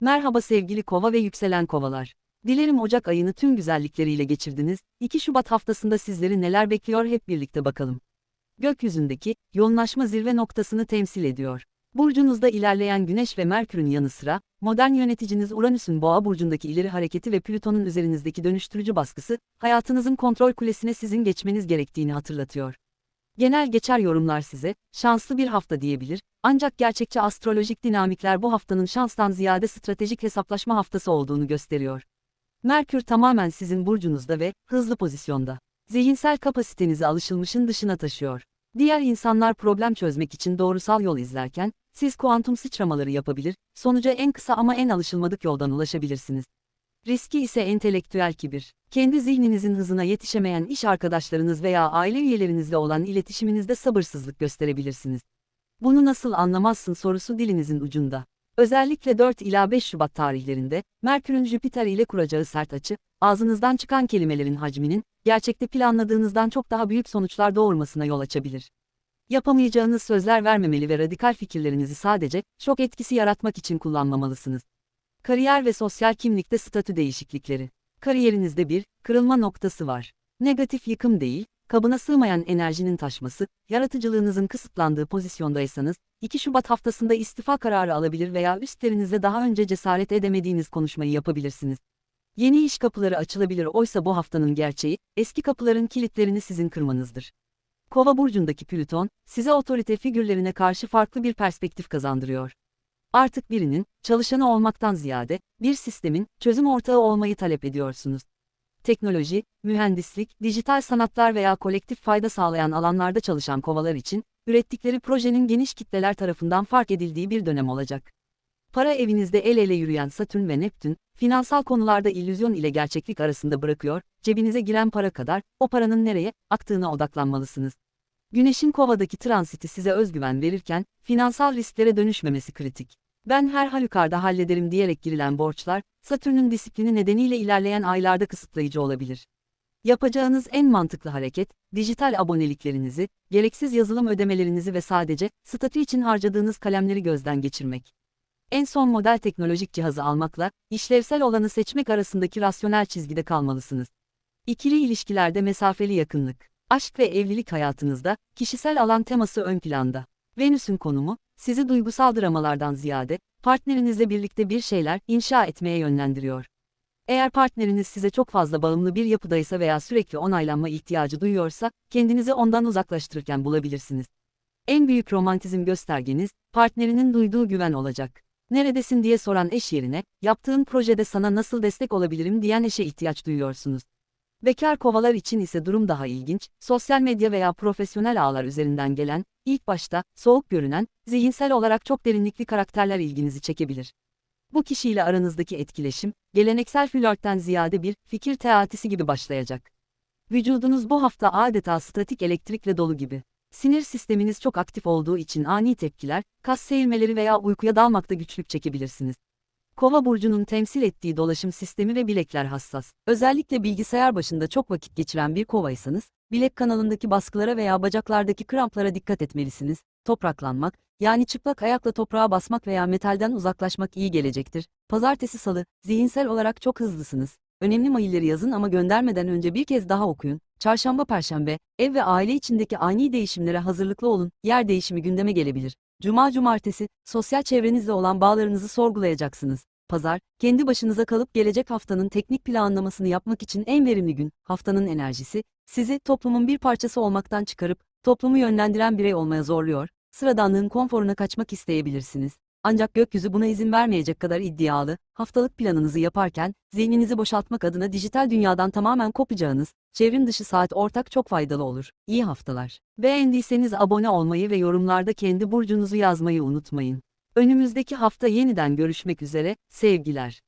Merhaba sevgili kova ve yükselen kovalar. Dilerim Ocak ayını tüm güzellikleriyle geçirdiniz. 2 Şubat haftasında sizleri neler bekliyor hep birlikte bakalım. Gökyüzündeki yoğunlaşma zirve noktasını temsil ediyor. Burcunuzda ilerleyen Güneş ve Merkür'ün yanı sıra, modern yöneticiniz Uranüs'ün Boğa burcundaki ileri hareketi ve Plüton'un üzerinizdeki dönüştürücü baskısı, hayatınızın kontrol kulesine sizin geçmeniz gerektiğini hatırlatıyor. Genel geçer yorumlar size, şanslı bir hafta diyebilir, ancak gerçekçi astrolojik dinamikler bu haftanın şanstan ziyade stratejik hesaplaşma haftası olduğunu gösteriyor. Merkür tamamen sizin burcunuzda ve hızlı pozisyonda. Zihinsel kapasitenizi alışılmışın dışına taşıyor. Diğer insanlar problem çözmek için doğrusal yol izlerken, siz kuantum sıçramaları yapabilir, sonuca en kısa ama en alışılmadık yoldan ulaşabilirsiniz. Riski ise entelektüel kibir. Kendi zihninizin hızına yetişemeyen iş arkadaşlarınız veya aile üyelerinizle olan iletişiminizde sabırsızlık gösterebilirsiniz. Bunu nasıl anlamazsın sorusu dilinizin ucunda. Özellikle 4 ila 5 Şubat tarihlerinde, Merkür'ün Jüpiter ile kuracağı sert açı, ağzınızdan çıkan kelimelerin hacminin, gerçekte planladığınızdan çok daha büyük sonuçlar doğurmasına yol açabilir. Yapamayacağınız sözler vermemeli ve radikal fikirlerinizi sadece, şok etkisi yaratmak için kullanmamalısınız. Kariyer ve sosyal kimlikte statü değişiklikleri. Kariyerinizde bir, kırılma noktası var. Negatif yıkım değil, kabına sığmayan enerjinin taşması, yaratıcılığınızın kısıtlandığı pozisyondaysanız, 2 Şubat haftasında istifa kararı alabilir veya üstlerinizle daha önce cesaret edemediğiniz konuşmayı yapabilirsiniz. Yeni iş kapıları açılabilir oysa bu haftanın gerçeği, eski kapıların kilitlerini sizin kırmanızdır. Kova burcundaki Plüton, size otorite figürlerine karşı farklı bir perspektif kazandırıyor. Artık birinin, çalışanı olmaktan ziyade, bir sistemin, çözüm ortağı olmayı talep ediyorsunuz. Teknoloji, mühendislik, dijital sanatlar veya kolektif fayda sağlayan alanlarda çalışan kovalar için, ürettikleri projenin geniş kitleler tarafından fark edildiği bir dönem olacak. Para evinizde el ele yürüyen Satürn ve Neptün, finansal konularda illüzyon ile gerçeklik arasında bırakıyor, cebinize giren para kadar, o paranın nereye aktığına odaklanmalısınız. Güneşin kovadaki transiti size özgüven verirken, finansal risklere dönüşmemesi kritik. Ben her halükarda hallederim diyerek girilen borçlar, Satürn'ün disiplini nedeniyle ilerleyen aylarda kısıtlayıcı olabilir. Yapacağınız en mantıklı hareket, dijital aboneliklerinizi, gereksiz yazılım ödemelerinizi ve sadece statü için harcadığınız kalemleri gözden geçirmek. En son model teknolojik cihazı almakla, işlevsel olanı seçmek arasındaki rasyonel çizgide kalmalısınız. İkili ilişkilerde mesafeli yakınlık, aşk ve evlilik hayatınızda, kişisel alan teması ön planda. Venüs'ün konumu, sizi duygusal dramalardan ziyade, partnerinizle birlikte bir şeyler inşa etmeye yönlendiriyor. Eğer partneriniz size çok fazla bağımlı bir yapıdaysa veya sürekli onaylanma ihtiyacı duyuyorsa, kendinizi ondan uzaklaştırırken bulabilirsiniz. En büyük romantizm göstergeniz, partnerinin duyduğu güven olacak. Neredesin diye soran eş yerine, yaptığın projede sana nasıl destek olabilirim diyen eşe ihtiyaç duyuyorsunuz. Bekar kovalar için ise durum daha ilginç, sosyal medya veya profesyonel ağlar üzerinden gelen, ilk başta, soğuk görünen, zihinsel olarak çok derinlikli karakterler ilginizi çekebilir. Bu kişiyle aranızdaki etkileşim, geleneksel flörtten ziyade bir fikir teatisi gibi başlayacak. Vücudunuz bu hafta adeta statik elektrikle dolu gibi. Sinir sisteminiz çok aktif olduğu için ani tepkiler, kas seyirmeleri veya uykuya dalmakta güçlük çekebilirsiniz. Kova burcunun temsil ettiği dolaşım sistemi ve bilekler hassas. Özellikle bilgisayar başında çok vakit geçiren bir kovaysanız, bilek kanalındaki baskılara veya bacaklardaki kramplara dikkat etmelisiniz. Topraklanmak, yani çıplak ayakla toprağa basmak veya metalden uzaklaşmak iyi gelecektir. Pazartesi salı, zihinsel olarak çok hızlısınız. Önemli mailleri yazın ama göndermeden önce bir kez daha okuyun. Çarşamba perşembe, ev ve aile içindeki ani değişimlere hazırlıklı olun. Yer değişimi gündeme gelebilir. Cuma cumartesi, sosyal çevrenizle olan bağlarınızı sorgulayacaksınız. Pazar, kendi başınıza kalıp gelecek haftanın teknik planlamasını yapmak için en verimli gün. Haftanın enerjisi, sizi toplumun bir parçası olmaktan çıkarıp, toplumu yönlendiren birey olmaya zorluyor. Sıradanlığın konforuna kaçmak isteyebilirsiniz. Ancak gökyüzü buna izin vermeyecek kadar iddialı, haftalık planınızı yaparken, zihninizi boşaltmak adına dijital dünyadan tamamen kopacağınız, çevrim dışı saat ortak çok faydalı olur. İyi haftalar. Beğendiyseniz abone olmayı ve yorumlarda kendi burcunuzu yazmayı unutmayın. Önümüzdeki hafta yeniden görüşmek üzere, sevgiler.